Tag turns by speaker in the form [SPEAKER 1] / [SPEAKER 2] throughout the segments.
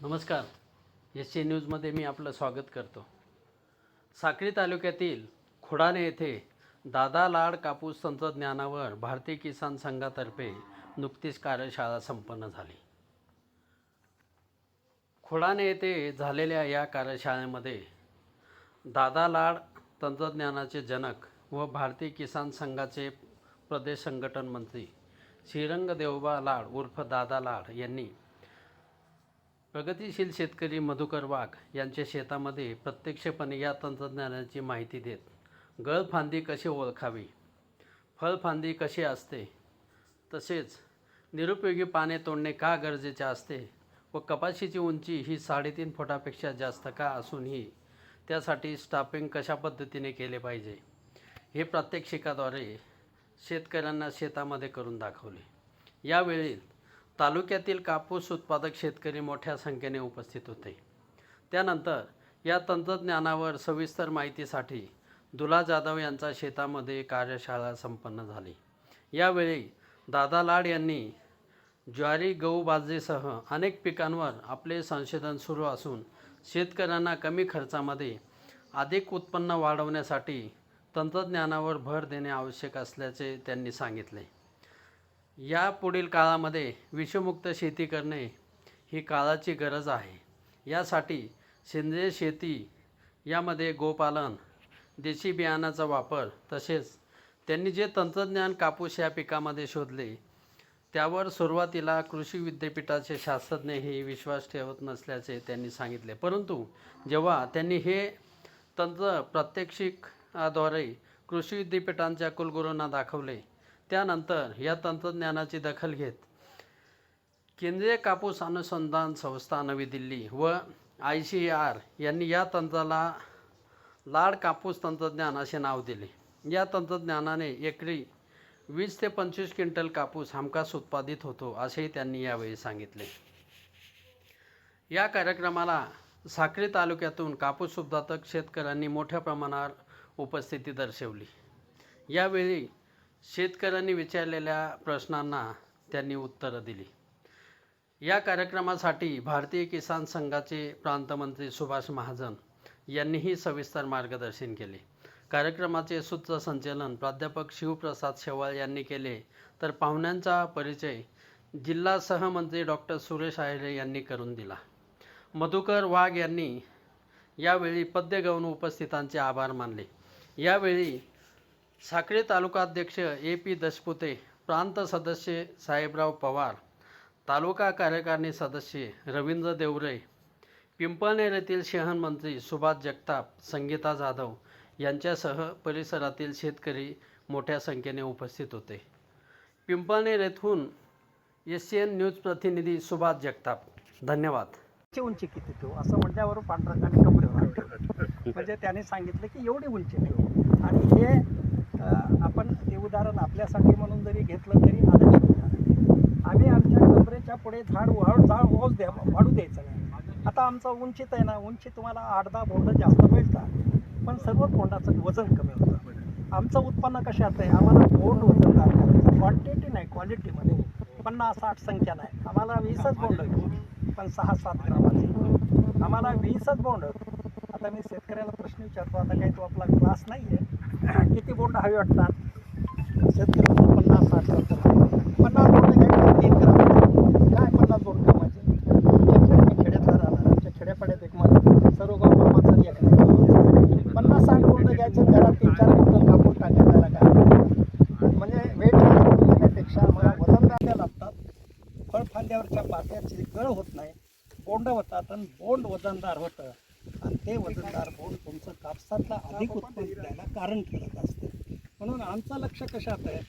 [SPEAKER 1] नमस्कार. S C न्यूजमध्ये मी आपलं स्वागत करतो. साक्री तालुक्यातील खुडाणे येथे दादा लाड कापूस तंत्रज्ञानावर भारतीय किसान संघातर्फे नुकतीच कार्यशाळा संपन्न झाली. खुडाणे येथे झालेल्या या कार्यशाळेमध्ये दादा लाड तंत्रज्ञानाचे जनक व भारतीय किसान संघाचे प्रदेश संघटन मंत्री श्रीरंग देवबा लाड उर्फ दादा लाड यांनी प्रगतिशील शेतकरी मधुकर वाघ यांच्या शेतामध्ये प्रत्यक्षपणे या तंत्रज्ञानाची माहिती देत गळफांदी कशी ओळखावी? फळफांदी कशी असते? तसेच निरुपयोगी पाने तोडणे का गरजेचे असते? व कपाशीची उंची ही साडेतीन फुटापेक्षा जास्त का असूनही त्यासाठी स्टाफिंग कशा पद्धतीने केले पाहिजे? हे प्रात्यक्षिकाद्वारे शेतकऱ्यांना शेतामध्ये करून दाखवले. यावेळी तालुक्यातील कापूस उत्पादक शेतकरी मोठ्या संख्येने उपस्थित होते. त्यानंतर या तंत्रज्ञानावर सविस्तर माहितीसाठी दुला जाधव यांचा शेतामध्ये कार्यशाळा संपन्न झाली. यावेळी दादा लाड यांनी ज्वारी गहू बाजरीसह अनेक पिकांवर आपले संशोधन सुरू असून शेतकऱ्यांना कमी खर्चामध्ये अधिक उत्पन्न वाढवण्यासाठी तंत्रज्ञानावर भर देणे आवश्यक असल्याचे त्यांनी सांगितले. या पुढील काळामध्ये विषमुक्त शेती करणे ही काळाची गरज आहे. यासाठी सेंद्रिय शेती यामध्ये गोपालन देशी बियाणाचा वापर तसेच त्यांनी जे तंत्रज्ञान कापूस या पिकामध्ये शोधले त्यावर सुरुवातीला कृषी विद्यापीठाचे शास्त्रज्ञही विश्वास ठेवत नसल्याचे त्यांनी सांगितले. परंतु जेव्हा त्यांनी हे तंत्र प्रात्यक्षिकाद्वारे कृषी विद्यापीठांच्या कुलगुरूंना दाखवले त्यानंतर या तंत्रज्ञानाची दखल घेत केंद्रीय कापूस अनुसंधान संस्था नवी दिल्ली व आय सी आर यांनी या तंत्राला लाड कापूस तंत्रज्ञान असे नाव दिले. या तंत्रज्ञानाने एकरी वीस ते पंचवीस क्विंटल कापूस हमखास उत्पादित होतो असेही त्यांनी यावेळी सांगितले. या कार्यक्रमाला साक्री तालुक्यातून कापूस उत्पादक शेतकऱ्यांनी मोठ्या प्रमाणावर उपस्थिती दर्शवली. यावेळी शेतकऱ्यांनी विचारलेल्या प्रश्नांना त्यांनी उत्तरं दिली. या कार्यक्रमासाठी भारतीय किसान संघाचे प्रांतमंत्री सुभाष महाजन यांनीही सविस्तर मार्गदर्शन केले. कार्यक्रमाचे सूत्रसंचलन प्राध्यापक शिवप्रसाद शेवाळ यांनी केले. तर पाहुण्यांचा परिचय जिल्हा सहमंत्री डॉक्टर सुरेश आहिरे यांनी करून दिला. मधुकर वाघ यांनी यावेळी पद्य गाऊन उपस्थितांचे आभार मानले. यावेळी साक्री तालुकाध्यक्ष ए पी दशपुते प्रांत सदस्य साहेबराव पवार तालुका कार्यकारिणी सदस्य रवींद्र देवरे पिंपळनेर येथील शहर मंत्री सुभाष जगताप संगीता जाधव यांच्यासह परिसरातील शेतकरी मोठ्या संख्येने उपस्थित होते. पिंपळनेर येथून एस सी एन न्यूज प्रतिनिधी सुभाष जगताप. धन्यवाद.
[SPEAKER 2] ची उंची किती ठेवू? असं म्हटल्यावर पांढरकाने कपडे म्हणजे त्याने सांगितलं की एवढी उंची ठेवू. आणि हे आपण ते उदाहरण आपल्यासाठी म्हणून जरी घेतलं तरी आदर्श उदाहरण आम्ही आमच्या कमरेच्या पुढे झाड वाढ झाड ओस द्या वाढू द्यायचं नाही. आता आमचं उंचीत आहे ना उंची तुम्हाला आठ दहा बोंड जास्त मिळतात. पण सर्व बोंडाचं वजन कमी होतं. आमचं उत्पन्न कशात आहे? आम्हाला बोंड वजनदार करायचं क्वांटिटी नाही क्वालिटीमध्ये पन्नास साठ संख्या नाही. आम्हाला वीसच बोंड पण सहा सात ग्रामाचे. आम्हाला वीसच बोंड आता मी शेतकऱ्याला प्रश्न विचारतो आता काही तो आपला क्लास नाही आहे किती बोंड हवी वाटतात? शेतकरी पन्नास साठ पन्नास बोंड घ्यायचे तीन ग्राम काय पन्नास बोंड कामाचे? मी खेड्यातला राहणार आमच्या खेड्यापाड्यात एक मला सर्व गाव मामाचं एक नाही. पन्नास साठ बोंड घ्यायचे घरात तीन चार क्विंटल कापून टाकायला त्याला काय म्हणजे वेट घेण्यापेक्षा आम्हाला वजनदार लागतात. फळफांद्यावरच्या पात्याची गळ होत नाही. बोंड होतात आणि बोंड वजनदार होतं. आणि ते वजनदार बोंड तुमचं कापसातला अधिक उत्पन्न द्यायला कारण ठरत असते म्हणून आमचं लक्ष कशात आहे?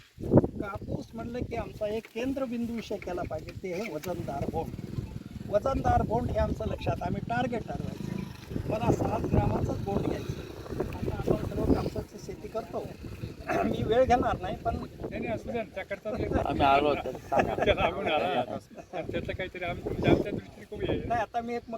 [SPEAKER 2] कापूस म्हणलं की आमचा एक केंद्रबिंदू विषय केला पाहिजे ते हे वजनदार बोंड वजनदार बोंड हे आमचं लक्षात आम्ही टार्गेट ठरवायचं. मला सात ग्रामाचंच बोंड घ्यायचं आता आपण सर्व कापसाची शेती करतो. मी वेळ घेणार नाही पण
[SPEAKER 3] आम्ही आलो
[SPEAKER 4] त्याचं काहीतरी आम्ही तुमच्या आमच्या दृष्टीने करूया
[SPEAKER 2] नाही आता मी एक मग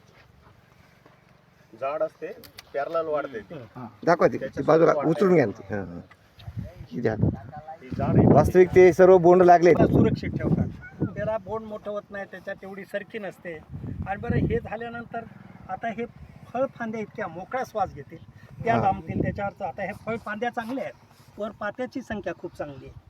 [SPEAKER 5] झाड असते पॅरलाल वाढते ती.
[SPEAKER 3] दाखवा ती ती बाजूला उचलून घ्या ना ती. हां, हां. ही द्या आता.
[SPEAKER 5] ती झाड आहे.
[SPEAKER 3] वास्तविक ते सर्व बोंड लागले
[SPEAKER 2] त्याला सुरक्षित ठेवतात त्याला बोंड मोठं होत नाही त्याच्यात तेवढी सरकी नसते आणि बरं हे झाल्यानंतर आता हे फळ फांद्या इतक्या मोकळा श्वास घेतील त्या
[SPEAKER 3] हा.
[SPEAKER 2] लांबतील त्याच्यावरचं आता हे फळ फांद्या चांगल्या आहेत वर पात्याची संख्या खूप चांगली आहे